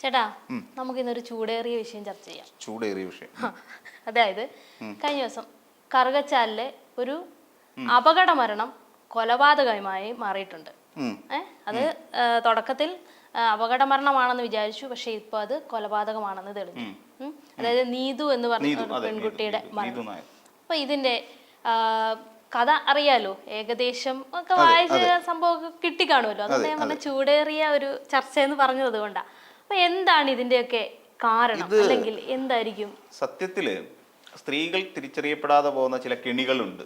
ചേട്ടാ നമുക്ക് ഇന്നൊരു ചൂടേറിയ വിഷയം ചർച്ച ചെയ്യാം. ചൂടേറിയ വിഷയം. അതായത് കഴിഞ്ഞ ദിവസം കറുകച്ചാലിലെ ഒരു അപകട മരണം കൊലപാതകമായി മാറിയിട്ടുണ്ട്. അത് തുടക്കത്തിൽ അപകട മരണമാണെന്ന് വിചാരിച്ചു പക്ഷെ ഇപ്പൊ അത് കൊലപാതകമാണെന്ന് തെളിഞ്ഞു. അതായത് നീതു എന്ന് പറഞ്ഞ പെൺകുട്ടിയുടെ മരണം. അപ്പൊ ഇതിന്റെ കഥ അറിയാലോ? ഏകദേശം ഒക്കെ വായിച്ച സംഭവം കിട്ടിക്കാണുമല്ലോ. അതുകൊണ്ട് ഞാൻ പറഞ്ഞ ചൂടേറിയ ഒരു ചർച്ച എന്ന് പറഞ്ഞത് കൊണ്ടാ. അപ്പൊ എന്താണ് ഇതിന്റെയൊക്കെ കാരണം? അല്ലെങ്കിൽ എന്തായിരിക്കും? സത്യത്തിൽ സ്ത്രീകൾ തിരിച്ചറിയപ്പെടാതെ പോകുന്ന ചില കെണികളുണ്ട്.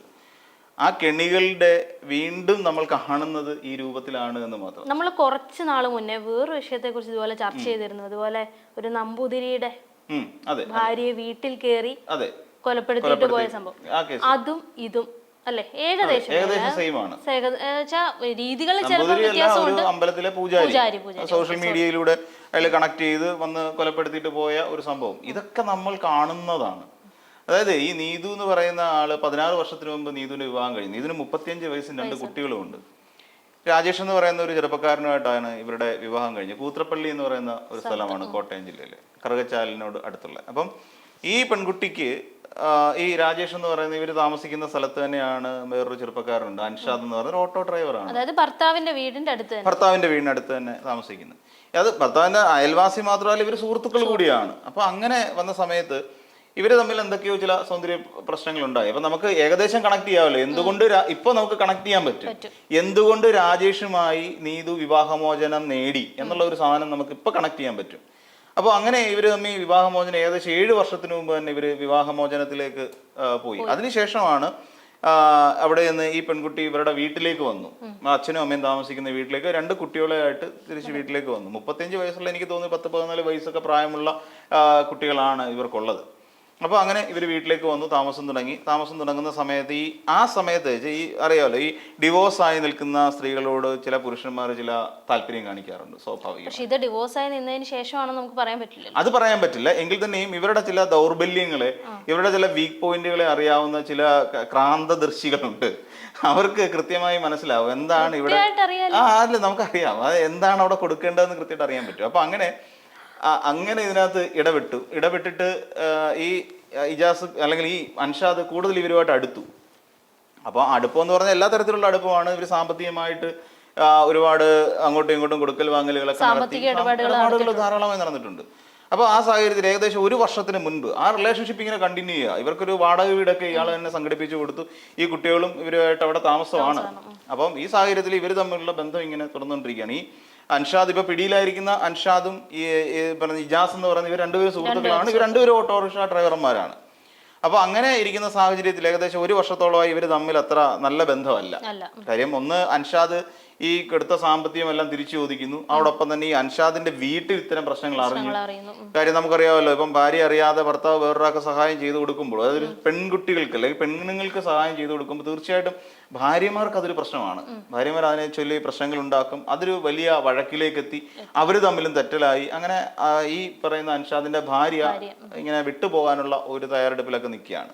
ആ കെണികളുടെ വീണ്ടും നമ്മൾ കാണുന്നത് ഈ രൂപത്തിലാണ് എന്ന് മാത്രം. നമ്മൾ കുറച്ച് നാൾ മുന്നേ വേറൊരു വിഷയത്തെ കുറിച്ച് ഇതുപോലെ ചർച്ച ചെയ്തിരുന്നു. അതുപോലെ ഒരു നമ്പൂതിരിയുടെ ഭാര്യയെ വീട്ടിൽ കയറി കൊലപ്പെടുത്തിയിട്ട് പോയ സംഭവം. അതും ഇതും അല്ലേ? ഏകദേശം ഏകദേശം സെയിം ആണ്. രീതികൾ ഒരു അമ്പലത്തിലെ പൂജാരി. സോഷ്യൽ മീഡിയയിലൂടെ അതിൽ കണക്ട് ചെയ്ത് വന്ന് കൊലപ്പെടുത്തിയിട്ട് പോയ ഒരു സംഭവം. ഇതൊക്കെ നമ്മൾ കാണുന്നതാണ്. അതായത് ഈ നീതു എന്ന് പറയുന്ന ആൾ പതിനാറ് വർഷത്തിന് മുമ്പ് നീതുവിന്റെ വിവാഹം കഴിഞ്ഞു. നീതുവിന് മുപ്പത്തിയഞ്ച് വയസ്സും രണ്ട് കുട്ടികളുമുണ്ട് രാജേഷ് എന്ന് പറയുന്ന ഒരു ചെറുപ്പക്കാരനുമായിട്ടാണ് ഇവരുടെ വിവാഹം കഴിഞ്ഞത്. കൂത്രപ്പള്ളി എന്ന് പറയുന്ന ഒരു സ്ഥലമാണ് കോട്ടയം ജില്ലയിലെ. കറുകച്ചാലിനോട് അടുത്തുള്ള. അപ്പം ഈ പെൺകുട്ടിക്ക് ഈ രാജേഷ് എന്ന് പറയുന്ന ഇവർ താമസിക്കുന്ന സ്ഥലത്ത് തന്നെയാണ് വേറൊരു ചെറുപ്പക്കാരനുണ്ട്. അൻഷാദ് എന്ന് പറയുന്ന ഓട്ടോ ഡ്രൈവറാണ് അതായത് ഭർത്താവിന്റെ വീടിന്റെ അടുത്ത് ഭർത്താവിന്റെ വീടിന്റെ അടുത്ത് തന്നെ താമസിക്കുന്നു അത് ഭർത്താവിന്റെ അയൽവാസി മാത്രമല്ല ഇവർ സുഹൃത്തുക്കൾ കൂടിയാണ്. അപ്പൊ അങ്ങനെ വന്ന സമയത്ത് ഇവർ തമ്മിൽ എന്തൊക്കെയോ ചില സൗന്ദര്യ പ്രശ്നങ്ങൾ ഉണ്ടായി അപ്പൊ നമുക്ക് ഏകദേശം കണക്ട് ചെയ്യാമല്ലോ. എന്തുകൊണ്ട് ഇപ്പൊ നമുക്ക് കണക്ട് ചെയ്യാൻ പറ്റും. എന്തുകൊണ്ട് രാജേഷുമായി നീതു വിവാഹമോചനം നേടി എന്നുള്ള ഒരു സാധനം നമുക്ക് ഇപ്പൊ കണക്ട് ചെയ്യാൻ പറ്റും? അപ്പോൾ അങ്ങനെ ഇവർ തമ്മിൽ വിവാഹമോചനം ഏകദേശം ഏഴ് വർഷത്തിന് മുമ്പ് തന്നെ ഇവർ വിവാഹമോചനത്തിലേക്ക് പോയി. അതിനുശേഷമാണ് അവിടെ നിന്ന് ഈ പെൺകുട്ടി ഇവരുടെ വീട്ടിലേക്ക് വന്നു. അച്ഛനും അമ്മയും താമസിക്കുന്ന വീട്ടിലേക്ക് രണ്ട് കുട്ടികളെ ആയിട്ട് തിരിച്ച് വീട്ടിലേക്ക് വന്നു. മുപ്പത്തിയഞ്ച് വയസ്സുള്ള എനിക്ക് തോന്നുന്നു പത്ത് പതിനാല് വയസ്സൊക്കെ പ്രായമുള്ള കുട്ടികളാണ് ഇവർക്കുള്ളത്. അപ്പോൾ അങ്ങനെ ഇവർ വീട്ടിലേക്ക് വന്നു താമസം തുടങ്ങി. താമസം തുടങ്ങുന്ന സമയത്ത് ഈ ആ സമയത്ത് ഈ അറിയാമല്ലോ ഈ ഡിവോഴ്സ് ആയി നിൽക്കുന്ന സ്ത്രീകളോട് ചില പുരുഷന്മാർ ചില താല്പര്യം കാണിക്കാറുണ്ട് സ്വാഭാവികം പക്ഷെ ഇത് ഡിവോഴ്സായി നിന്നതിന് ശേഷമാണെന്ന് നമുക്ക് പറയാൻ പറ്റില്ല അത് പറയാൻ പറ്റില്ല. എങ്കിൽ തന്നെയും ഇവരുടെ ചില ദൗർബല്യങ്ങളെ ഇവരുടെ ചില വീക്ക് പോയിന്റുകളെ അറിയാവുന്ന ചില ക്രാന്തദർശികളുണ്ട് അവർക്ക് കൃത്യമായി മനസ്സിലാവും എന്താണ് ഇവിടെ. ആ അല്ല നമുക്കറിയാം. അത് എന്താണ് അവിടെ കൊടുക്കേണ്ടതെന്ന് കൃത്യമായിട്ട് അറിയാൻ പറ്റും. അപ്പൊ അങ്ങനെ അങ്ങനെ ഇതിനകത്ത് ഇടപെട്ടു. ഇടപെട്ടിട്ട് ഈ ഇജാസ് അല്ലെങ്കിൽ ഈ അൻഷാദ് കൂടുതൽ ഇവരുമായിട്ട് അടുത്തു. അപ്പോൾ അടുപ്പം എന്ന് പറഞ്ഞാൽ എല്ലാ തരത്തിലുള്ള അടുപ്പമാണ്. ഇവർ സാമ്പത്തികമായിട്ട് ഒരുപാട് അങ്ങോട്ടും ഇങ്ങോട്ടും കൊടുക്കൽ വാങ്ങലുകളൊക്കെ ഇടപാടുകൾ ധാരാളമായി നടന്നിട്ടുണ്ട്. അപ്പോൾ ആ സാഹചര്യത്തിൽ ഏകദേശം ഒരു വർഷത്തിന് മുൻപ് ആ റിലേഷൻഷിപ്പ് ഇങ്ങനെ കണ്ടിന്യൂ ചെയ്യുക. ഇവർക്കൊരു വാടക വീടൊക്കെ ഇയാൾ തന്നെ സംഘടിപ്പിച്ചു കൊടുത്തു. ഈ കുട്ടികളും ഇവരുമായിട്ട് അവിടെ താമസമാണ്. അപ്പം ഈ സാഹചര്യത്തിൽ ഇവർ തമ്മിലുള്ള ബന്ധം ഇങ്ങനെ തുടർന്നുകൊണ്ടിരിക്കുകയാണ്. ഈ അൻഷാദ് ഇപ്പൊ പിടിയിലായിരിക്കുന്ന അൻഷാദും ഈ പറഞ്ഞ ഇജാസ് എന്ന് പറയുന്ന ഇവർ രണ്ടുപേരും സുഹൃത്തുക്കളാണ്. ഇവർ രണ്ടുപേരും ഓട്ടോറിക്ഷ ഡ്രൈവർമാരാണ്. അപ്പൊ അങ്ങനെ ഇരിക്കുന്ന സാഹചര്യത്തിൽ ഏകദേശം ഒരു വർഷത്തോളമായി ഇവർ തമ്മിൽ അത്ര നല്ല ബന്ധമല്ല. കാര്യം ഒന്ന് അൻഷാദ് ഈ കെടുത്ത സാമ്പത്തികമെല്ലാം തിരിച്ചു ചോദിക്കുന്നു. അതോടൊപ്പം തന്നെ ഈ അൻഷാദിന്റെ വീട്ടിൽ ഇത്തരം പ്രശ്നങ്ങൾ അറിഞ്ഞു. കാര്യം നമുക്കറിയാമല്ലോ ഇപ്പം ഭാര്യ അറിയാതെ ഭർത്താവ് വേറൊരാൾക്ക് സഹായം ചെയ്തു കൊടുക്കുമ്പോൾ അതൊരു പെൺകുട്ടികൾക്ക് അല്ലെങ്കിൽ പെണ്ണുങ്ങൾക്ക് സഹായം ചെയ്തു കൊടുക്കുമ്പോൾ തീർച്ചയായിട്ടും ഭാര്യമാർക്ക് അതൊരു പ്രശ്നമാണ്. ഭാര്യമാർ അതിനെ ചൊല്ലി പ്രശ്നങ്ങൾ ഉണ്ടാക്കും. അതൊരു വലിയ വഴക്കിലേക്ക് എത്തി. അവർ തമ്മിലും തെറ്റലായി. അങ്ങനെ ഈ പറയുന്ന അൻഷാദിന്റെ ഭാര്യ ഇങ്ങനെ വിട്ടുപോകാനുള്ള ഒരു തയ്യാറെടുപ്പിലൊക്കെ നിൽക്കുകയാണ്.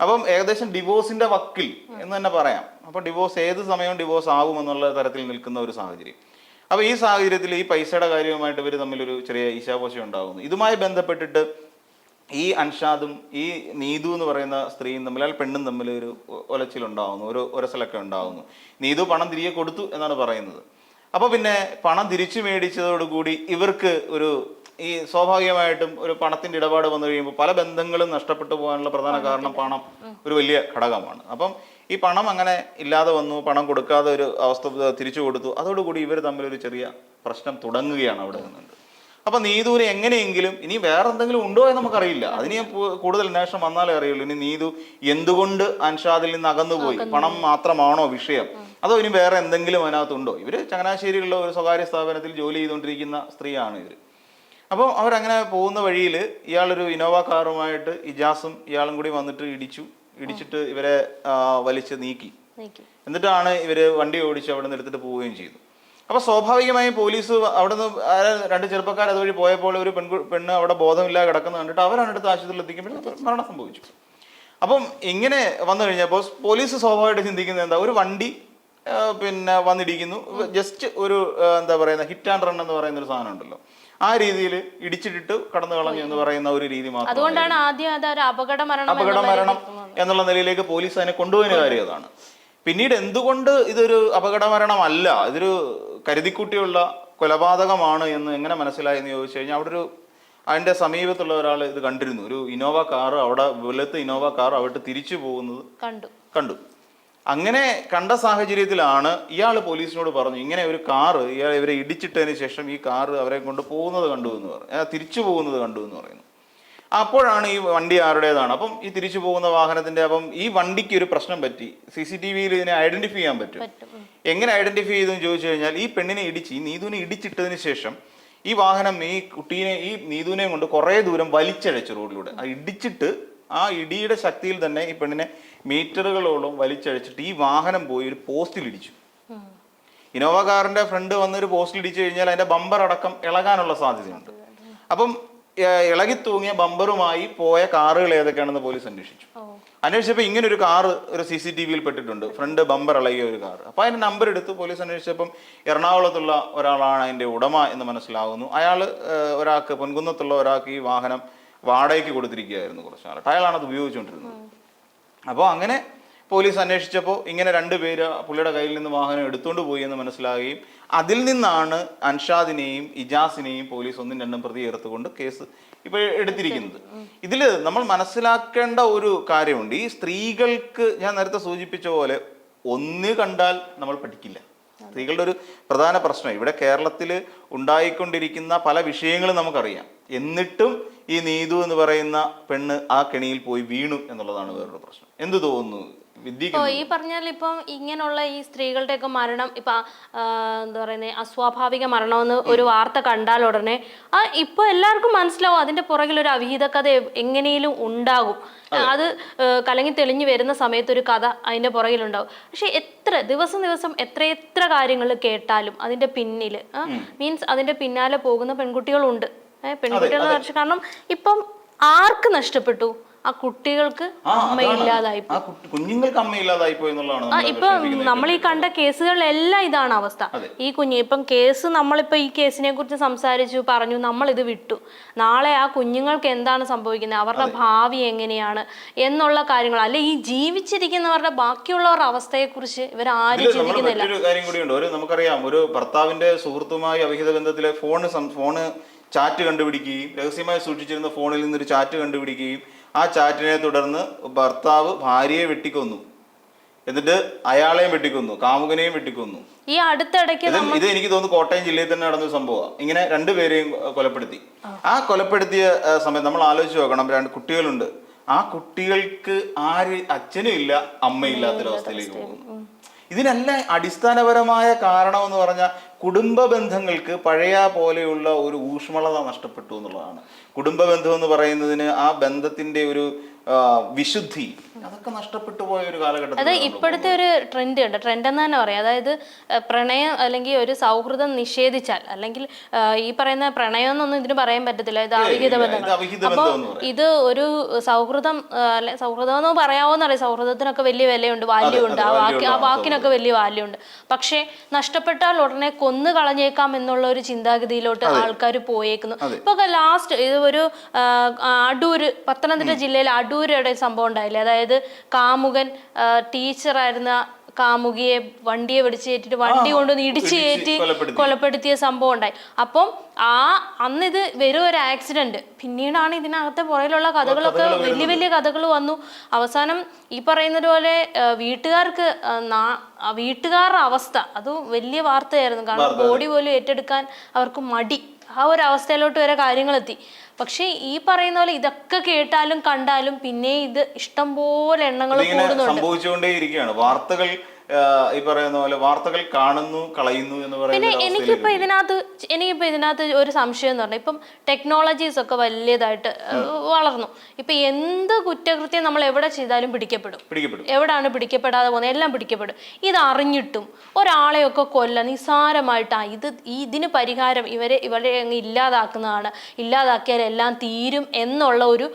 അപ്പം ഏകദേശം ഡിവോഴ്സിന്റെ വക്കിൽ എന്ന് തന്നെ പറയാം. അപ്പൊ ഡിവോഴ്സ് ഏത് സമയവും ഡിവോഴ്സ് ആകും എന്നുള്ള തരത്തിൽ നിൽക്കുന്ന ഒരു സാഹചര്യം. അപ്പൊ ഈ സാഹചര്യത്തിൽ ഈ പൈസയുടെ കാര്യവുമായിട്ട് ഇവർ തമ്മിലൊരു ചെറിയ ഈശാപോശം ഉണ്ടാകുന്നു ഇതുമായി ബന്ധപ്പെട്ടിട്ട് ഈ അൻഷാദും ഈ നീതു എന്ന് പറയുന്ന സ്ത്രീയും തമ്മിൽ അല്ല പെണ്ണും തമ്മിൽ ഒരു ഒലച്ചിലുണ്ടാവുന്നു ഒരു ഒരസലൊക്കെ ഉണ്ടാവുന്നു. നീതു പണം തിരികെ കൊടുത്തു എന്നാണ് പറയുന്നത്. അപ്പോൾ പിന്നെ പണം തിരിച്ചു മേടിച്ചതോടുകൂടി ഇവർക്ക് ഒരു ഈ സ്വാഭാവികമായിട്ടും ഒരു പണത്തിന്റെ ഇടപാട് വന്നു കഴിയുമ്പോൾ പല ബന്ധങ്ങളും നഷ്ടപ്പെട്ടു പോകാനുള്ള പ്രധാന കാരണം പണം ഒരു വലിയ ഘടകമാണ്. അപ്പം ഈ പണം അങ്ങനെ ഇല്ലാതെ വന്നു പണം കൊടുക്കാതെ ഒരു അവസ്ഥ തിരിച്ചു കൊടുത്തു അതോടുകൂടി ഇവർ തമ്മിൽ ഒരു ചെറിയ പ്രശ്നം തുടങ്ങുകയാണ് അവിടെ നിന്നുണ്ട്. അപ്പൊ നീതുവിന് എങ്ങനെയെങ്കിലും ഇനി വേറെ എന്തെങ്കിലും ഉണ്ടോ എന്ന് നമുക്കറിയില്ല. അതിന് ഞാൻ കൂടുതൽ അന്വേഷണം വന്നാലേ അറിയുള്ളൂ. ഇനി നീതു എന്തുകൊണ്ട് അൻഷാദിൽ നിന്ന് അകന്നുപോയി? പണം മാത്രമാണോ വിഷയം? അതോ ഇനി വേറെ എന്തെങ്കിലും അതിനകത്തുണ്ടോ? ഇവർ ചങ്ങനാശ്ശേരിയിലുള്ള ഒരു സ്വകാര്യ സ്ഥാപനത്തിൽ ജോലി ചെയ്തുകൊണ്ടിരിക്കുന്ന സ്ത്രീയാണ് ഇവർ. അപ്പം അവരങ്ങനെ പോകുന്ന വഴിയിൽ ഇയാളൊരു ഇന്നോവ കാറുമായിട്ട് ഇജാസും ഇയാളും കൂടി വന്നിട്ട് ഇടിച്ചു. ഇടിച്ചിട്ട് ഇവരെ വലിച്ച് നീക്കി. നീക്കി. എന്നിട്ടാണ് ഇവർ വണ്ടി ഓടിച്ച് അവിടെ നിന്ന് എടുത്തിട്ട് പോവുകയും ചെയ്തു. അപ്പൊ സ്വാഭാവികമായും പോലീസ് അവിടെ നിന്ന് രണ്ട് ചെറുപ്പക്കാർ അതുവഴി പോയപ്പോൾ ഒരു പെൺകു പെണ്ണ് അവിടെ ബോധമില്ലാതെ കിടക്കുന്നത് കണ്ടിട്ട് അവരാണ് എടുത്ത് ആശുപത്രിയിൽ എത്തിക്കുമ്പോൾ മരണം സംഭവിച്ചു. അപ്പം ഇങ്ങനെ വന്നു കഴിഞ്ഞപ്പോൾ പോലീസ് സ്വാഭാവികമായിട്ട് ചിന്തിക്കുന്നത് എന്താ? ഒരു വണ്ടി പിന്നെ വന്നിരിക്കുന്നു ജസ്റ്റ് ഒരു എന്താ പറയുന്ന ഹിറ്റ് ആൻഡ് റൺ എന്ന് പറയുന്ന ഒരു സാധനം ഉണ്ടല്ലോ. ആ രീതിയിൽ ഇടിച്ചിട്ടിട്ട് കടന്നു കളഞ്ഞു എന്ന് പറയുന്ന ഒരു രീതി മാത്രം അതുകൊണ്ടാണ് ആദ്യം അപകട മരണം അപകട എന്നുള്ള മരണം എന്നുള്ള നിലയിലേക്ക് പോലീസ് അതിനെ കൊണ്ടുപോയതിന് കാര്യം അതാണ്. പിന്നീട് എന്തുകൊണ്ട് ഇതൊരു അപകട മരണമല്ല? ഇതൊരു കരുതിക്കുട്ടിയുള്ള കൊലപാതകമാണ് എന്ന് എങ്ങനെ മനസ്സിലായി എന്ന് ചോദിച്ചു കഴിഞ്ഞാൽ അവിടെ ഒരു അതിന്റെ സമീപത്തുള്ള ഒരാൾ ഇത് കണ്ടിരുന്നു. ഒരു ഇന്നോവ കാർ അവിടെ വെളുത്ത ഇന്നോവ കാർ അവിടെ തിരിച്ചു പോകുന്നത് കണ്ടു. കണ്ടു. അങ്ങനെ കണ്ട സാഹചര്യത്തിലാണ് ഇയാൾ പോലീസിനോട് പറഞ്ഞു ഇങ്ങനെ ഒരു കാറ് ഇയാൾ ഇവരെ ഇടിച്ചിട്ടതിന് ശേഷം ഈ കാറ് അവരെ കൊണ്ട് പോകുന്നത് കണ്ടു എന്ന് പറഞ്ഞു. തിരിച്ചു പോകുന്നത് കണ്ടു എന്ന് പറയുന്നു. അപ്പോഴാണ് ഈ വണ്ടി ആരുടേതാണ്? അപ്പം ഈ തിരിച്ചു പോകുന്ന വാഹനത്തിന്റെ അപ്പം ഈ വണ്ടിക്ക് ഒരു പ്രശ്നം പറ്റി. സി സി ടി വിയിൽ ഇതിനെ ഐഡന്റിഫൈ ചെയ്യാൻ പറ്റും. പറ്റും എങ്ങനെ ഐഡന്റിഫൈ ചെയ്തെന്ന് ചോദിച്ചു കഴിഞ്ഞാൽ ഈ പെണ്ണിനെ ഇടിച്ച് ഈ നീതുവിനെ ഇടിച്ചിട്ടതിന് ശേഷം ഈ വാഹനം ഈ കുട്ടീനെ ഈ നീതുവിനെയും കൊണ്ട് കുറേ ദൂരം വലിച്ചഴച്ചു റോഡിലൂടെ. ആ ഇടിച്ചിട്ട് ആ ഇടിയുടെ ശക്തിയിൽ തന്നെ ഈ പെണ്ണിനെ മീറ്ററുകളോളം വലിച്ചഴിച്ചിട്ട് ഈ വാഹനം പോയി ഒരു പോസ്റ്റിൽ ഇടിച്ചു. ഇന്നോവ ഇനോവ കാറിന്റെ ഫ്രണ്ട് വന്ന് ഒരു പോസ്റ്റിൽ ഇടിച്ചു കഴിഞ്ഞാൽ അതിന്റെ ബമ്പർ അടക്കം ഇളകാനുള്ള സാധ്യതയുണ്ട്. അപ്പം ഇളകിത്തൂങ്ങിയ ഇളകി തൂങ്ങിയ ബമ്പറുമായി പോയ കാറുകൾ ഏതൊക്കെയാണെന്ന് പോലീസ് അന്വേഷിച്ചു. അന്വേഷിച്ചപ്പോൾ ഇങ്ങനെ ഒരു കാറ് ഒരു സി സി ടി വിയിൽ പെട്ടിട്ടുണ്ട്. ഫ്രണ്ട് ബമ്പർ ഇളകിയ ഒരു കാർ അപ്പോൾ അതിന്റെ നമ്പർ എടുത്ത് പോലീസ് അന്വേഷിച്ചപ്പം എറണാകുളത്തുള്ള ഒരാളാണ് അതിന്റെ ഉടമ എന്ന് മനസ്സിലാകുന്നു അയാൾ ഒരാൾക്ക് പൊൻകുന്നത്തുള്ള ഒരാൾക്ക് ഈ വാഹനം വാടകയ്ക്ക് കൊടുത്തിരിക്കുകയായിരുന്നു കുറച്ച് നാളായിട്ട്. അയാളാണ് അത് ഉപയോഗിച്ചുകൊണ്ടിരുന്നത് അപ്പോൾ അങ്ങനെ പോലീസ് അന്വേഷിച്ചപ്പോൾ ഇങ്ങനെ രണ്ട് പേര് പുള്ളിയുടെ കയ്യിൽ നിന്ന് വാഹനം എടുത്തുകൊണ്ട് പോയി എന്ന് മനസ്സിലാകുകയും അതിൽ നിന്നാണ് അൻഷാദിനെയും ഇജാസിനെയും പോലീസ് ഒന്നും രണ്ടും പ്രതി ചേർത്തുകൊണ്ട് കേസ് ഇപ്പോൾ എടുത്തിരിക്കുന്നത്. ഇതിൽ നമ്മൾ മനസ്സിലാക്കേണ്ട ഒരു കാര്യമുണ്ട്. ഈ സ്ത്രീകൾക്ക് ഞാൻ നേരത്തെ സൂചിപ്പിച്ച പോലെ ഒന്ന് കണ്ടാൽ നമ്മൾ പഠിക്കില്ല. സ്ത്രീകളുടെ ഒരു പ്രധാന പ്രശ്നം. ഇവിടെ കേരളത്തിൽ ഉണ്ടായിക്കൊണ്ടിരിക്കുന്ന പല വിഷയങ്ങളും നമുക്കറിയാം. എന്നിട്ടും ഈ നീതു എന്ന് പറയുന്ന പെണ്ണ് ആ കെണിയിൽ പോയി വീണു എന്നുള്ളതാണ് വേറൊരു പ്രശ്നം. എന്ത് തോന്നുന്നു? ഇപ്പോ ഈ പറഞ്ഞാൽ ഇപ്പം ഇങ്ങനെയുള്ള ഈ സ്ത്രീകളുടെയൊക്കെ മരണം ഇപ്പൊ എന്താ പറയുന്നത് അസ്വാഭാവിക മരണമെന്ന് ഒരു വാർത്ത കണ്ടാൽ ഉടനെ ആ ഇപ്പൊ എല്ലാവർക്കും മനസ്സിലാവും അതിന്റെ പുറകിൽ ഒരു അവിഹിത കഥ എങ്ങനെയും ഉണ്ടാകും. അത്. കലങ്ങി തെളിഞ്ഞു വരുന്ന സമയത്ത് ഒരു കഥ അതിന്റെ പുറകിലുണ്ടാവും. പക്ഷെ എത്ര ദിവസം ദിവസം എത്ര എത്ര കാര്യങ്ങൾ കേട്ടാലും അതിന്റെ പിന്നിൽ മീൻസ് അതിന്റെ പിന്നാലെ പോകുന്ന പെൺകുട്ടികളുണ്ട്. ഏഹ് പെൺകുട്ടികൾ കാരണം ഇപ്പം ആർക്ക് നഷ്ടപ്പെട്ടു? ആ കുട്ടികൾക്ക് അമ്മ അതാണ്. ഇല്ലാതായി ആ കുട്ടി- കുഞ്ഞുങ്ങൾക്ക് അമ്മ ഇല്ലാതായി പോയി എന്നുള്ളതാണ് ആ നമ്മൾ ഇപ്പൊ. നമ്മൾ ഈ കണ്ട കേസുകളിലെല്ലാം ഇതാണ് അവസ്ഥ. ഈ കുഞ്ഞ് ഇപ്പം കേസ് നമ്മളിപ്പോ ഈ കേസിനെ കുറിച്ച് സംസാരിച്ചു പറഞ്ഞു നമ്മൾ ഇത് വിട്ടു. നാളെ ആ കുഞ്ഞുങ്ങൾക്ക് എന്താണ് സംഭവിക്കുന്നത്? അവരുടെ ഭാവി എങ്ങനെയാണ്? എന്നുള്ള കാര്യങ്ങൾ. അല്ലെ ഈ ജീവിച്ചിരിക്കുന്നവരുടെ ബാക്കിയുള്ളവരുടെ അവസ്ഥയെ കുറിച്ച് ഇവർ ആരും ചിന്തിക്കുന്നില്ല. മറ്റൊരു കാര്യം കൂടിയുണ്ട് ഒരു നമുക്കറിയാം ഒരു ഭർത്താവിന്റെ സുഹൃത്തുമായി അവിഹിത ബന്ധത്തിലെ ഫോണ് സം- ഫോണ് ചാറ്റ് കണ്ടുപിടിക്കുകയും രഹസ്യമായി സൂക്ഷിച്ചിരുന്ന ഫോണിൽ നിന്നൊരു ചാറ്റ് കണ്ടുപിടിക്കുകയും ആ ചാറ്റിനെ തുടർന്ന് ഭർത്താവ് ഭാര്യയെ വെട്ടിക്കൊന്നു. എന്നിട്ട് അയാളെയും വെട്ടിക്കൊന്നു കാമുകനെയും വെട്ടിക്കൊന്നു. ഈ അടുത്തിടയ്ക്ക് ഇത് എനിക്ക് തോന്നുന്നു കോട്ടയം ജില്ലയിൽ തന്നെ നടന്ന സംഭവമാണ് ഇങ്ങനെ രണ്ടുപേരെയും കൊലപ്പെടുത്തി. ആ. കൊലപ്പെടുത്തിയ സമയം സമയത്ത് നമ്മൾ ആലോചിച്ച് നോക്കണം. രണ്ട് കുട്ടികളുണ്ട്. ആ കുട്ടികൾക്ക് ആര് അച്ഛനും ഇല്ല അമ്മയില്ലാത്തൊരവസ്ഥയിലേക്ക് പോകുന്നു. ഇതിനെല്ലാം അടിസ്ഥാനപരമായ കാരണം എന്ന് പറഞ്ഞാൽ കുടുംബ ബന്ധങ്ങൾക്ക് പഴയ പോലെയുള്ള ഒരു ഊഷ്മളത നഷ്ടപ്പെട്ടു എന്നുള്ളതാണ്. കുടുംബ ബന്ധം എന്ന് പറയുന്നതിന് ആ ബന്ധത്തിന്റെ ഒരു വിശുദ്ധി അതൊക്കെ നഷ്ടപ്പെട്ടു പോയ ഒരു അത് അതായത് ഇപ്പോഴത്തെ ഒരു ട്രെൻഡ് ഉണ്ട്. ട്രെൻഡ് എന്ന് തന്നെ പറയാം. അതായത് പ്രണയം അല്ലെങ്കിൽ ഒരു സൗഹൃദം നിഷേധിച്ചാൽ അല്ലെങ്കിൽ ഈ പറയുന്ന പ്രണയം എന്നൊന്നും ഇതിന് പറയാൻ പറ്റത്തില്ല. ഇത് അവിഹിത ബന്ധം ബന്ധങ്ങൾ അപ്പോൾ ഇത് ഒരു സൗഹൃദം അല്ലെ സൗഹൃദം എന്ന് പറയാവോന്നറിയാം സൗഹൃദത്തിനൊക്കെ വലിയ വിലയുണ്ട് വാല്യൂ ഉണ്ട്. ആ വാക്കിനൊക്കെ വലിയ വാല്യൂ ഉണ്ട്. പക്ഷേ നഷ്ടപ്പെട്ടാൽ ഉടനെ കൊന്നു കളഞ്ഞേക്കാം എന്നുള്ള ഒരു ചിന്താഗതിയിലോട്ട് ആൾക്കാർ പോയേക്കുന്നു ഇപ്പൊ ലാസ്റ്റ് ഇത് ഒരു അടൂര് പത്തനംതിട്ട ജില്ലയിൽ അടൂരുടെ സംഭവം ഉണ്ടായില്ലേ? അതായത് കാമുകൻ ടീച്ചറായിരുന്ന കാമുകിയെ വണ്ടിയെ വെടിച്ചു കയറ്റിട്ട് വണ്ടി കൊണ്ടുവന്ന് ഇടിച്ച് കയറ്റി കൊലപ്പെടുത്തിയ സംഭവം ഉണ്ടായി. അപ്പം ആ അന്ന് ഇത് വെറും ഒരു ആക്സിഡന്റ് പിന്നീടാണ് ഇതിനകത്തെ പുറയിലുള്ള കഥകളൊക്കെ വലിയ വലിയ കഥകൾ വന്നു. അവസാനം ഈ പറയുന്നത് പോലെ വീട്ടുകാർക്ക് വീട്ടുകാരുടെ അവസ്ഥ. അത് വലിയ വാർത്തയായിരുന്നു. കാരണം ബോഡി പോലും ഏറ്റെടുക്കാൻ അവർക്ക് മടി. ആ ഒരു അവസ്ഥയിലോട്ട് വരെ കാര്യങ്ങളെത്തി. പക്ഷേ ഈ പറയുന്ന പോലെ ഇതൊക്കെ കേട്ടാലും കണ്ടാലും പിന്നെ ഇത് ഇഷ്ടംപോലെ എണ്ണങ്ങൾ കൂടുന്നുണ്ട്. സംഭവിച്ചുകൊണ്ടേ വാർത്തകൾ ഈ പറയുന്ന പോലെ വാർത്തകൾ കാണുന്നു കളയുന്നു എന്ന് പറയുന്ന പിന്നെ ഒരു എനിക്കിപ്പോ ഇതിനകത്ത് എനിക്കിപ്പോ ഇതിനകത്ത് ഒരു സംശയം എന്ന് പറഞ്ഞാൽ ഇപ്പം ടെക്നോളജീസ് ഒക്കെ വലിയതായിട്ട് വളർന്നു. ഇപ്പൊ എന്ത് കുറ്റകൃത്യം നമ്മൾ എവിടെ ചെയ്താലും പിടിക്കപ്പെടും. പിടിക്കപ്പെടും. എവിടെയാണ് പിടിക്കപ്പെടാതെ പോകുന്നത്? എല്ലാം പിടിക്കപ്പെടും. ഇത് അറിഞ്ഞിട്ടും ഒരാളെയൊക്കെ കൊല്ല നിസ്സാരമായിട്ടാ ഇത് ഇതിന് പരിഹാരം ഇവരെ ഇവരെ അങ്ങ് ഇല്ലാതാക്കുന്നതാണ്. ഇല്ലാതാക്കിയാൽ എല്ലാം തീരും എന്നുള്ള ഒരു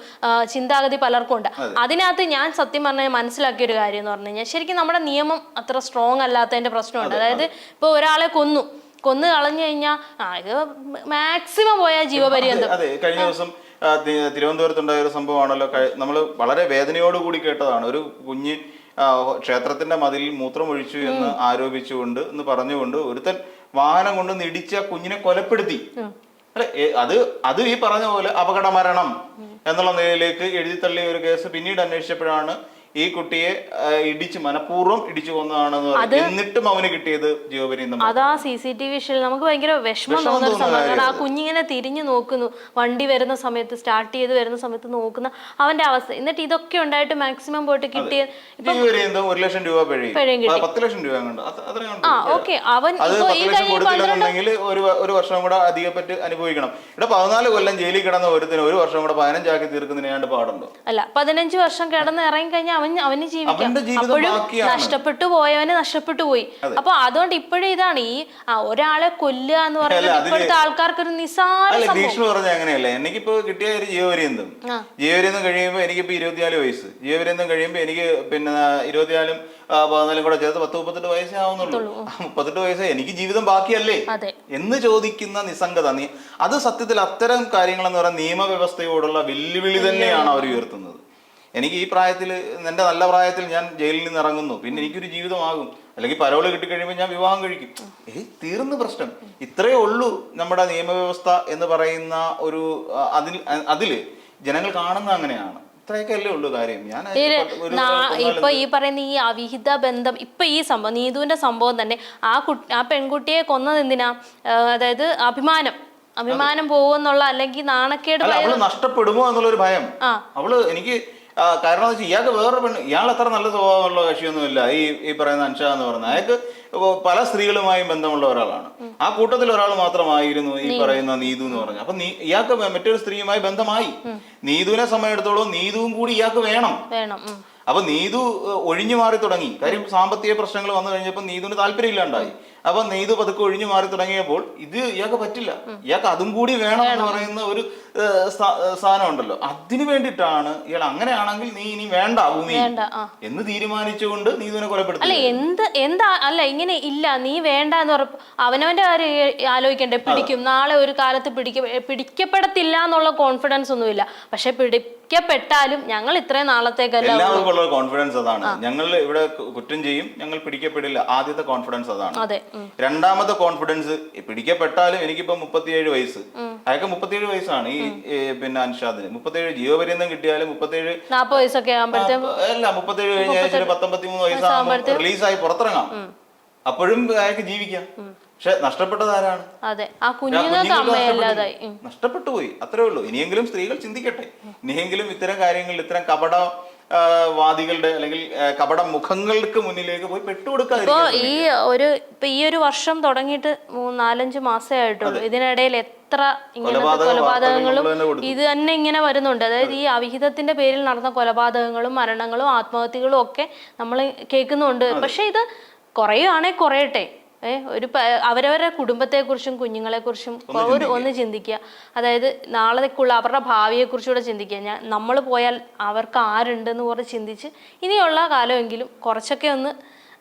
ചിന്താഗതി പലർക്കും ഉണ്ട്. അതിനകത്ത് ഞാൻ സത്യം പറഞ്ഞാൽ മനസ്സിലാക്കിയ ഒരു കാര്യം എന്ന് പറഞ്ഞു കഴിഞ്ഞാൽ ശരിക്കും നമ്മുടെ നിയമം അത്ര സ്ട്രോങ് അല്ലാത്തതിന്റെ പ്രശ്നമുണ്ട്. അതായത് ഇപ്പൊ ഒരാളെ കൊന്നു. കൊന്നു കളഞ്ഞു കഴിഞ്ഞാൽ ആ ഇത് മാക്സിമം പോയാൽ ജീവപര്യന്തം. അതെ കഴിഞ്ഞ ദിവസം തിരുവനന്തപുരത്തുണ്ടായ ഒരു സംഭവമാണല്ലോ. നമ്മൾ വളരെ വേദനയോടുകൂടി കേട്ടതാണ്. ഒരു കുഞ്ഞ് ക്ഷേത്രത്തിന്റെ മതിലിൽ മൂത്രമൊഴിച്ചു എന്ന് ആരോപിച്ചുകൊണ്ട് എന്ന് പറഞ്ഞുകൊണ്ട് ഒരുത്തൻ വാഹനം കൊണ്ട് നിടിച്ച കുഞ്ഞിനെ കൊലപ്പെടുത്തി. അല്ലെ അത് അത് ഈ പറഞ്ഞ പോലെ അപകട മരണം എന്നുള്ള നിലയിലേക്ക് എഴുതി തള്ളിയ ഒരു കേസ് പിന്നീട് അന്വേഷിച്ചപ്പോഴാണ് ഈ കുട്ടിയെ ഇടിച്ച് മനഃപൂർവം ഇടിച്ചു കൊന്നതാണെന്ന് എന്നിട്ടും അവന് കിട്ടിയത് ജീവപര്യന്തം അതാ സി സി ടി വി നമുക്ക് ഭയങ്കര വിഷമം തോന്നുന്ന ഒരു സംഭവം കാരണം ആ കുഞ്ഞിങ്ങനെ തിരിഞ്ഞു നോക്കുന്നു. വണ്ടി വരുന്ന സമയത്ത് സ്റ്റാർട്ട് ചെയ്ത് വരുന്ന സമയത്ത് നോക്കുന്ന അവന്റെ അവസ്ഥ. എന്നിട്ട് ഇതൊക്കെ ഉണ്ടായിട്ട് മാക്സിമം പോയിട്ട് കിട്ടിയ ഒരു ലക്ഷം രൂപ പത്ത് ലക്ഷം രൂപ ആ ഓക്കെ. അവൻ ഒരു വർഷം കൂടെ അധികപ്പറ്റ് അനുഭവിക്കണം. ഇവിടെ പതിനാല് കൊല്ലം ജയിലിൽ കിടന്ന ഒരുത്തിന് ഒരു വർഷം കൂടെ പതിനഞ്ചാക്കി തീർക്കുന്നതിനാണ്ട് പാടുണ്ടോ? അല്ല പതിനഞ്ച് വർഷം കിടന്ന് ഇറങ്ങി കഴിഞ്ഞാൽ അവൻ അവന് ജീവിക്കാം. അപ്പോഴും. നഷ്ടപ്പെട്ടു പോയവന് നഷ്ടപ്പെട്ടു പോയി. അപ്പൊ അതുകൊണ്ട് ഇപ്പോഴും ഇതാണ് ഈ ഒരാളെ കൊല്ലുക എന്ന് പറയുന്നത് ഇപ്പോഴത്തെ ആൾക്കാർക്ക് ഒരു നിസാര ഭീഷ്മ പറഞ്ഞ അങ്ങനെയല്ല. എനിക്കിപ്പോ കിട്ടിയ ഒരു ജീവപര്യന്തം. ജീവപര്യന്തം കഴിയുമ്പോൾ എനിക്കിപ്പോ ഇരുപത്തിനാല് വയസ്സ്. ജീവപര്യന്തം കഴിയുമ്പോൾ എനിക്ക് പിന്നെ ഇരുപത്തിനാലും പതിനാലും കൂടെ ചേർത്ത് പത്ത് മുപ്പത്തെട്ട് വയസ്സേ ആവുന്നുള്ളൂ. മുപ്പത്തെട്ട് വയസ്സേ എനിക്ക് ജീവിതം ബാക്കിയല്ലേ? എന്ന് ചോദിക്കുന്ന നിസ്സംഗത. അത് സത്യത്തിൽ അത്തരം കാര്യങ്ങളെന്ന് പറയുന്ന നിയമവ്യവസ്ഥയോടുള്ള വെല്ലുവിളി തന്നെയാണ് അവർ ഉയർത്തുന്നത്. എനിക്ക് ഈ പ്രായത്തിൽ എന്റെ നല്ല പ്രായത്തിൽ ഞാൻ ജയിലിൽ നിന്ന് ഇറങ്ങുന്നു. പിന്നെ എനിക്കൊരു ജീവിതമാകും. അല്ലെങ്കിൽ പരോൾ കിട്ടിക്കഴിയുമ്പോൾ ഞാൻ വിവാഹം കഴിക്കും. ഏയ് തീർന്നു പ്രശ്നം. ഇത്രയേ ഉള്ളൂ നമ്മുടെ നിയമവ്യവസ്ഥ എന്ന് പറയുന്ന ഒരു അതിൽ അതിൽ അതിൽ ജനങ്ങൾ കാണുന്ന അങ്ങനെയാണ്. ഇപ്പൊ ഈ പറയുന്ന ഈ അവിഹിത ബന്ധം ഇപ്പൊ ഈ സംഭവം നീതുവിന്റെ സംഭവം തന്നെ ആ കുട്ടി ആ പെൺകുട്ടിയെ കൊന്നത് എന്തിനാ? അതായത് അഭിമാനം. അഭിമാനം പോകുമെന്നുള്ള അല്ലെങ്കിൽ നാണക്കേട് നഷ്ടപ്പെടുമോ എന്നുള്ള ഒരു ഭയം. അവൾ എനിക്ക് ആ, കാരണം എന്ന് വെച്ചാൽ ഇയാൾക്ക് വേറെ പെണ്ണ് ഇയാൾ അത്ര നല്ല സ്വഭാവമുള്ള കക്ഷിയൊന്നുമില്ല. ഈ ഈ പറയുന്ന അൻഷ എന്ന് പറയുന്നത് അയാൾക്ക് പല സ്ത്രീകളുമായും ബന്ധമുള്ള ഒരാളാണ്. ആ കൂട്ടത്തിൽ ഒരാൾ മാത്രമായിരുന്നു ഈ പറയുന്ന നീതു എന്ന് പറഞ്ഞു. അപ്പൊ നീ ഇയാൾക്ക് മറ്റൊരു സ്ത്രീയുമായി ബന്ധമായി. നീതുവിനെ സമയമെടുത്തോളം നീതുവും കൂടി ഇയാൾക്ക് വേണം. അപ്പൊ നീതു ഒഴിഞ്ഞു മാറി തുടങ്ങി. കാര്യം സാമ്പത്തിക പ്രശ്നങ്ങൾ വന്നു കഴിഞ്ഞപ്പോൾ നീതുവിന് താല്പര്യമില്ലാണ്ടായി. അപ്പൊ നെയ്ത് പതുക്കെ ഒഴിഞ്ഞു മാറി തുടങ്ങിയപ്പോൾ ഇത് ഇയാൾക്ക് പറ്റില്ല. ഇയാൾക്ക് അതും കൂടി വേണം എന്ന് പറയുന്ന ഒരു സാധനം ഉണ്ടല്ലോ. അതിനു വേണ്ടിയിട്ടാണ് ഇയാൾ അങ്ങനെയാണെങ്കിൽ നീ ഇനി വേണ്ട ഭൂമി. എന്ന് തീരുമാനിച്ചുകൊണ്ട് നീ അല്ല കൊലപ്പെടുത്തി എന്ത് എന്താ അല്ല ഇങ്ങനെ ഇല്ല നീ വേണ്ട എന്ന് ഉറപ്പ് അവനവന്റെ കാര്യം ആലോചിക്കണ്ടേ? പിടിക്കും. നാളെ ഒരു കാലത്ത് പിടിക്ക പിടിക്കപ്പെടത്തില്ല എന്നുള്ള കോൺഫിഡൻസ് ഒന്നുമില്ല. പക്ഷെ പിടി പിടിക്കപ്പെട്ടാലും ഞങ്ങൾ ഇത്രയും നാളത്തേക്കല്ല എല്ലാവർക്കും ഉള്ള. കോൺഫിഡൻസ് അതാണ്. ഞങ്ങൾ ഇവിടെ കുറ്റം ചെയ്യും. ഞങ്ങൾ പിടിക്കപ്പെടില്ല. ആദ്യത്തെ കോൺഫിഡൻസ് അതാണ്. അതെ. രണ്ടാമത്തെ കോൺഫിഡൻസ് പിടിക്കപ്പെട്ടാലും എനിക്കിപ്പോ മുപ്പത്തിയേഴ് വയസ്സ്. അയാൾക്ക് മുപ്പത്തിയേഴ് വയസ്സാണ്. ഈ പിന്നെ അൻഷാദിന്. മുപ്പത്തിയേഴ് ജീവപര്യന്തം കിട്ടിയാലും മുപ്പത്തിയേഴ് വയസ്സൊക്കെ അല്ല മുപ്പത്തിയേഴ് കഴിഞ്ഞാൽ പത്തൊമ്പത്തി മൂന്ന് വയസ്സാകുമ്പോൾ റിലീസായി പുറത്തിറങ്ങാം. അപ്പോഴും അയാൾക്ക് ജീവിക്കാം. പക്ഷെ നഷ്ടപ്പെട്ടത് ആരാണ്? അതെ. ആ. നഷ്ടപ്പെട്ടു പോയി. അത്രേ ഉള്ളൂ. ഇനിയെങ്കിലും സ്ത്രീകൾ ചിന്തിക്കട്ടെ. ഇനിയെങ്കിലും ഇത്തരം കാര്യങ്ങളിൽ ഇത്തരം കപട വാദികളുടെ അല്ലെങ്കിൽ കപട മുഖങ്ങൾക്ക് മുന്നിലേക്ക് പോയി ഇപ്പോ പെട്ടുകൊടുക്കാതിരിക്കാൻ ഈ ഒരു ഇപ്പൊ ഈ ഒരു വർഷം തുടങ്ങിയിട്ട് മൂന്ന് നാലഞ്ച് മാസേ ആയിട്ടുള്ളൂ. ഇതിനിടയിൽ എത്ര ഇങ്ങനത്തെ കൊലപാതകങ്ങളും. ഇത് തന്നെ ഇങ്ങനെ വരുന്നുണ്ട്. അതായത് ഈ അവിഹിതത്തിന്റെ പേരിൽ നടന്ന കൊലപാതകങ്ങളും മരണങ്ങളും ആത്മഹത്യകളും ഒക്കെ നമ്മൾ കേൾക്കുന്നുണ്ട്. പക്ഷെ ഇത് കുറയുകയാണെങ്കിൽ കുറയട്ടെ. ഒരു അവരവരുടെ കുടുംബത്തെക്കുറിച്ചും കുഞ്ഞുങ്ങളെക്കുറിച്ചും ഒരു ഒന്ന് ചിന്തിക്കുക. അതായത് നാളേക്കുള്ള അവരുടെ ഭാവിയെക്കുറിച്ചുകൂടെ ചിന്തിക്കുക. ഞാൻ നമ്മൾ പോയാൽ അവർക്ക് ആരുണ്ടെന്ന് കുറച്ച് ചിന്തിച്ച് ഇനിയുള്ള കാലമെങ്കിലും കുറച്ചൊക്കെ ഒന്ന്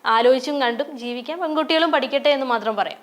ആലോചിച്ചും കണ്ടും ജീവിക്കാൻ പെൺകുട്ടികളും പഠിക്കട്ടെ എന്ന് മാത്രം പറയാം.